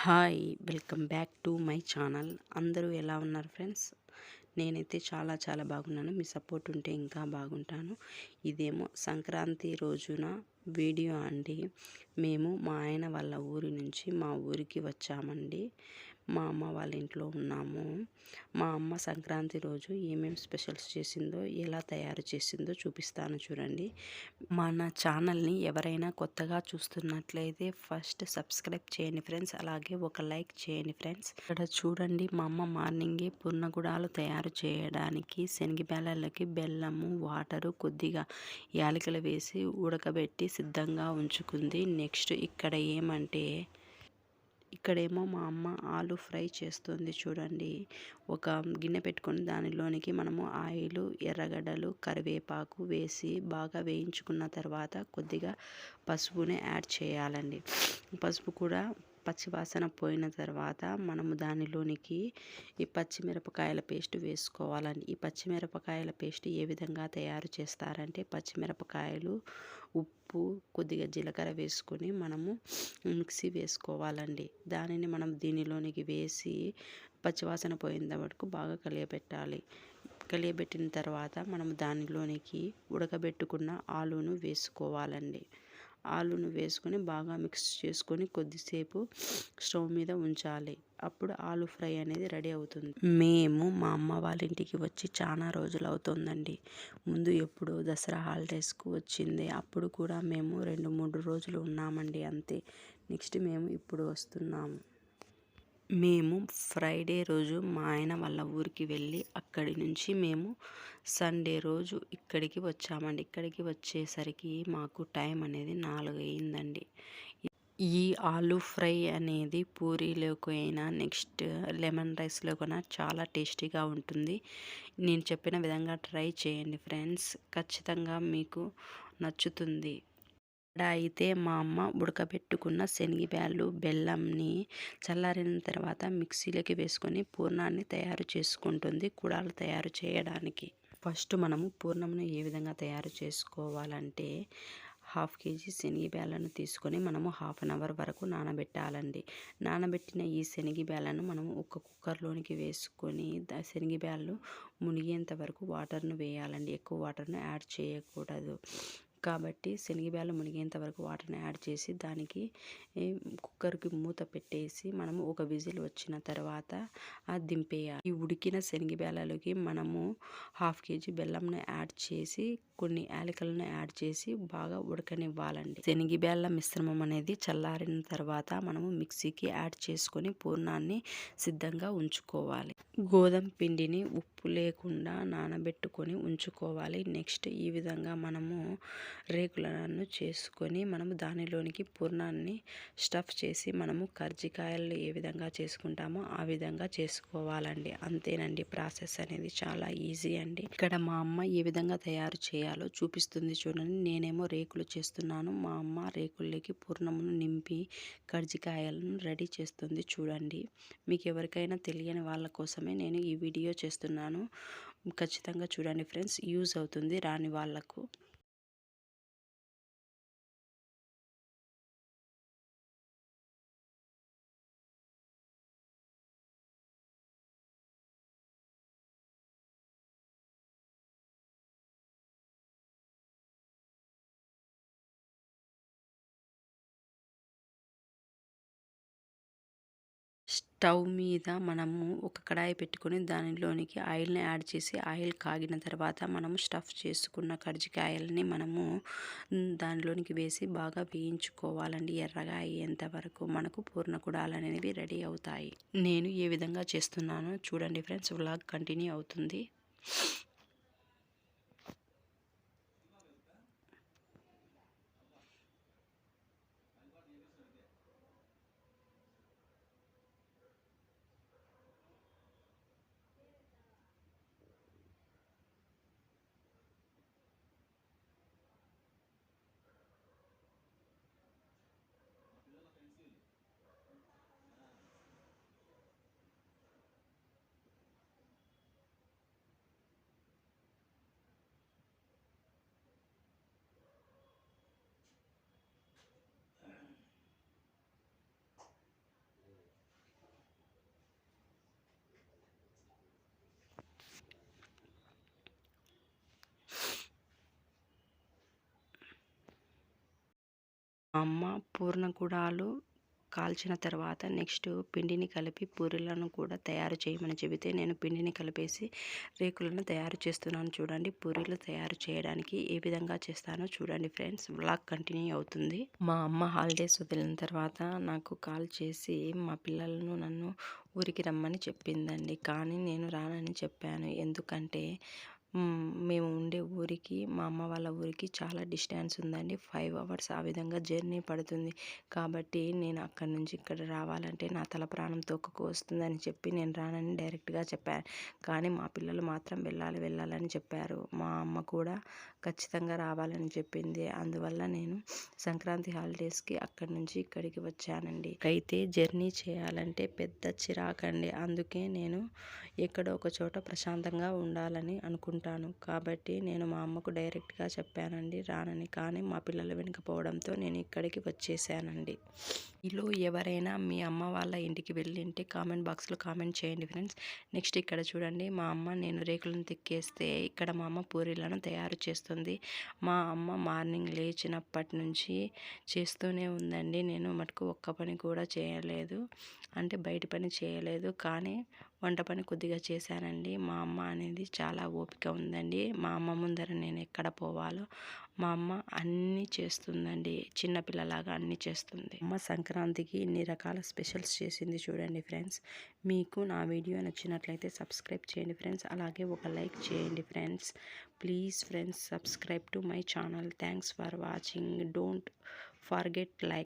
Hi welcome back to my channel. అందరూ ఎలా ఉన్నారు ఫ్రెండ్స్? నేనైతే చాలా చాలా బాగున్నాను. మీ సపోర్ట్ ఉంటే ఇంకా బాగుంటాను. ఇదేమో సంక్రాంతి రోజున వీడియో అండి. మేము మా ఆయన వాళ్ళ ఊరి నుంచి మా ఊరికి వచ్చామండి. మా అమ్మ వాళ్ళ ఇంట్లో ఉన్నాము. మా అమ్మ సంక్రాంతి రోజు ఏమేమి స్పెషల్స్ చేసిందో ఎలా తయారు చేసిందో చూపిస్తాను చూడండి. మన ఛానల్ని ఎవరైనా కొత్తగా చూస్తున్నట్లయితే ఫస్ట్ సబ్స్క్రైబ్ చేయండి ఫ్రెండ్స్. అలాగే ఒక లైక్ చేయండి ఫ్రెండ్స్. ఇక్కడ చూడండి మా అమ్మ మార్నింగే పున్నగుడాలు తయారు చేయడానికి శనగబేళ్ళకి బెల్లము వాటరు కొద్దిగా యాలకులు వేసి ఉడకబెట్టి సిద్ధంగా ఉంచుకుంది. నెక్స్ట్ ఇక్కడ ఏమంటే ఇక్కడేమో మా అమ్మ ఆలు ఫ్రై చేస్తుంది చూడండి. ఒక గిన్నె పెట్టుకొని దానిలోనికి మనము ఆయిల్ ఎర్రగడ్డలు కరివేపాకు వేసి బాగా వేయించుకున్న తర్వాత కొద్దిగా పసుపుని యాడ్ చేయాలండి. పసుపు కూడా పచ్చివాసన పోయిన తర్వాత మనము దానిలోనికి ఈ పచ్చిమిరపకాయల పేస్ట్ వేసుకోవాలండి. ఈ పచ్చిమిరపకాయల పేస్ట్ ఏ విధంగా తయారు చేస్తారంటే పచ్చిమిరపకాయలు ఉప్పు కొద్దిగా జీలకర్ర వేసుకొని మనము మిక్సీ వేసుకోవాలండి. దానిని మనం దీనిలోనికి వేసి పచ్చివాసన పోయిన వరకు బాగా కలియబెట్టాలి. కలియబెట్టిన తర్వాత మనం దానిలోనికి ఉడకబెట్టుకున్న ఆలును వేసుకోవాలండి. ఆలును వేసుకొని బాగా మిక్స్ చేసుకొని కొద్దిసేపు స్టవ్ మీద ఉంచాలి. అప్పుడు ఆలు ఫ్రై అనేది రెడీ అవుతుంది. మేము మా అమ్మ వాళ్ళ ఇంటికి వచ్చి చాలా రోజులు అవుతుందండి. ముందు ఎప్పుడు దసరా హాలిడేస్కు వచ్చింది. అప్పుడు కూడా మేము రెండు మూడు రోజులు ఉన్నామండి అంతే. నెక్స్ట్ మేము ఇప్పుడు వస్తున్నాము మేము ఫ్రైడే రోజు మా ఆయన వాళ్ళ ఊరికి వెళ్ళి అక్కడి నుంచి మేము సండే రోజు ఇక్కడికి వచ్చామండి. ఇక్కడికి వచ్చేసరికి మాకు టైం అనేది నాలుగు అయిందండి. ఈ ఆలు ఫ్రై అనేది పూరీలోకి అయినా నెక్స్ట్ లెమన్ రైస్లోకైనా చాలా టేస్టీగా ఉంటుంది. నేను చెప్పిన విధంగా ట్రై చేయండి ఫ్రెండ్స్. ఖచ్చితంగా మీకు నచ్చుతుంది. ఇక్కడ అయితే మా అమ్మ ఉడకబెట్టుకున్న శనగబ్యాళ్ళు బెల్లంని చల్లారిన తర్వాత మిక్సీలోకి వేసుకొని పూర్ణాన్ని తయారు చేసుకుంటుంది కుడాలు తయారు చేయడానికి. ఫస్ట్ మనము పూర్ణమును ఏ విధంగా తయారు చేసుకోవాలంటే హాఫ్ కేజీ శనగబ్యాళ్ళను తీసుకొని మనము హాఫ్ అన్ అవర్ వరకు నానబెట్టాలండి. నానబెట్టిన ఈ శనగబ్యాళ్ళను మనము ఒక కుక్కర్లోనికి వేసుకొని శనగబ్యాళ్ళు మునిగేంత వరకు వాటర్ను వేయాలండి. ఎక్కువ వాటర్ను యాడ్ చేయకూడదు. కాబట్టి శనగబ్యాలు మునిగేంత వరకు వాటర్ని యాడ్ చేసి దానికి కుక్కర్కి మూత పెట్టేసి మనము ఒక విజిల్ వచ్చిన తర్వాత దింపేయాలి. ఈ ఉడికిన శనగబ్యాలలోకి మనము హాఫ్ కేజీ బెల్లంను యాడ్ చేసి కొన్ని యాలకలను యాడ్ చేసి బాగా ఉడకనివ్వాలండి. శనగబ్యాళ్ళ మిశ్రమం అనేది చల్లారిన తర్వాత మనము మిక్సీకి యాడ్ చేసుకొని పూర్ణాన్ని సిద్ధంగా ఉంచుకోవాలి. గోధుమ పిండిని ఉప్పు లేకుండా నానబెట్టుకొని ఉంచుకోవాలి. నెక్స్ట్ ఈ విధంగా మనము రేకులను చేసుకొని మనము దానిలోనికి పూర్ణాన్ని స్టఫ్ చేసి మనము కర్జికాయలు ఏ విధంగా చేసుకుంటామో ఆ విధంగా చేసుకోవాలండి. అంతేనండి ప్రాసెస్ అనేది చాలా ఈజీ అండి. ఇక్కడ మా అమ్మ ఏ విధంగా తయారు చేయాలో చూపిస్తుంది చూడండి. నేనేమో రేకులు చేస్తున్నాను. మా అమ్మ రేకుల్లోకి పూర్ణమును నింపి కర్జికాయలను రెడీ చేస్తుంది చూడండి. మీకు ఎవరికైనా తెలియని వాళ్ళ కోసమే నేను ఈ వీడియో చేస్తున్నాను. ఖచ్చితంగా చూడండి ఫ్రెండ్స్ యూజ్ అవుతుంది రాని వాళ్ళకు. స్టవ్ మీద మనము ఒక కడాయి పెట్టుకొని దానిలోనికి ఆయిల్ని యాడ్ చేసి ఆయిల్ కాగిన తర్వాత మనము స్టఫ్ చేసుకున్న కర్జికాయలని మనము దానిలోనికి వేసి బాగా వేయించుకోవాలండి. ఎర్రగా అయ్యేంత వరకు మనకు పూర్ణకుడాలు అనేవి రెడీ అవుతాయి. నేను ఏ విధంగా చేస్తున్నానో చూడండి ఫ్రెండ్స్ వ్లాగ్ కంటిన్యూ అవుతుంది. పూర్ణకుడాలు కాల్చిన తర్వాత నెక్స్ట్ పిండిని కలిపి పూరీలను కూడా తయారు చేయమని చెబితే నేను పిండిని కలిపేసి రేకులను తయారు చేస్తున్నాను చూడండి. పూరీలు తయారు చేయడానికి ఏ విధంగా చేస్తానో చూడండి ఫ్రెండ్స్. బ్లాగ్ కంటిన్యూ అవుతుంది. మా అమ్మ హాలిడేస్ వదిలిన తర్వాత నాకు కాల్ చేసి మా పిల్లలను నన్ను ఊరికి రమ్మని చెప్పిందండి. కానీ నేను రానని చెప్పాను. ఎందుకంటే మేము ఉండే ఊరికి మా అమ్మ వాళ్ళ ఊరికి చాలా డిస్టెన్స్ ఉందండి. ఫైవ్ అవర్స్ ఆ విధంగా జర్నీ పడుతుంది. కాబట్టి నేను అక్కడి నుంచి ఇక్కడ రావాలంటే నా తల ప్రాణం తోకకు వస్తుందని చెప్పి నేను రానని డైరెక్ట్గా చెప్పాను. కానీ మా పిల్లలు మాత్రం వెళ్ళాలి వెళ్ళాలని చెప్పారు. మా అమ్మ కూడా ఖచ్చితంగా రావాలని చెప్పింది. అందువల్ల నేను సంక్రాంతి హాలిడేస్కి అక్కడి నుంచి ఇక్కడికి వచ్చానండి. అయితే జర్నీ చేయాలంటే పెద్ద చిరాకండి. అందుకే నేను ఎక్కడో ఒక చోట ప్రశాంతంగా ఉండాలని అనుకుంటున్నాను. ఉంటాను కాబట్టి నేను మా అమ్మకు డైరెక్ట్గా చెప్పానండి రానని. కానీ మా పిల్లలు వినకపోవడంతో నేను ఇక్కడికి వచ్చేసానండి. మీలో ఎవరైనా మీ అమ్మ వాళ్ళ ఇంటికి వెళ్ళింటే కామెంట్ బాక్స్లో కామెంట్ చేయండి ఫ్రెండ్స్. నెక్స్ట్ ఇక్కడ చూడండి మా అమ్మ నేను రేకులను తిక్కేస్తే ఇక్కడ మా అమ్మ పూరీలను తయారు చేస్తుంది. మా అమ్మ మార్నింగ్ లేచినప్పటి నుంచి చేస్తూనే ఉందండి. నేను మటుకు ఒక్క పని కూడా చేయలేదు. అంటే బయట పని చేయలేదు. కానీ వంట పని కొద్దిగా చేశానండి. మా అమ్మ అనేది చాలా ఓపిక ఉందండి. మా అమ్మ ముందర నేను ఎక్కడ పోవాలో మా అమ్మ అన్నీ చేస్తుందండి. చిన్నపిల్లలాగా అన్నీ చేస్తుంది. అమ్మ సంక్రాంతికి ఇన్ని రకాల స్పెషల్స్ చేసింది చూడండి ఫ్రెండ్స్. మీకు నా వీడియో నచ్చినట్లయితే సబ్స్క్రైబ్ చేయండి ఫ్రెండ్స్. అలాగే ఒక లైక్ చేయండి friends. Please friends subscribe to my channel. Thanks for watching. Don't forget like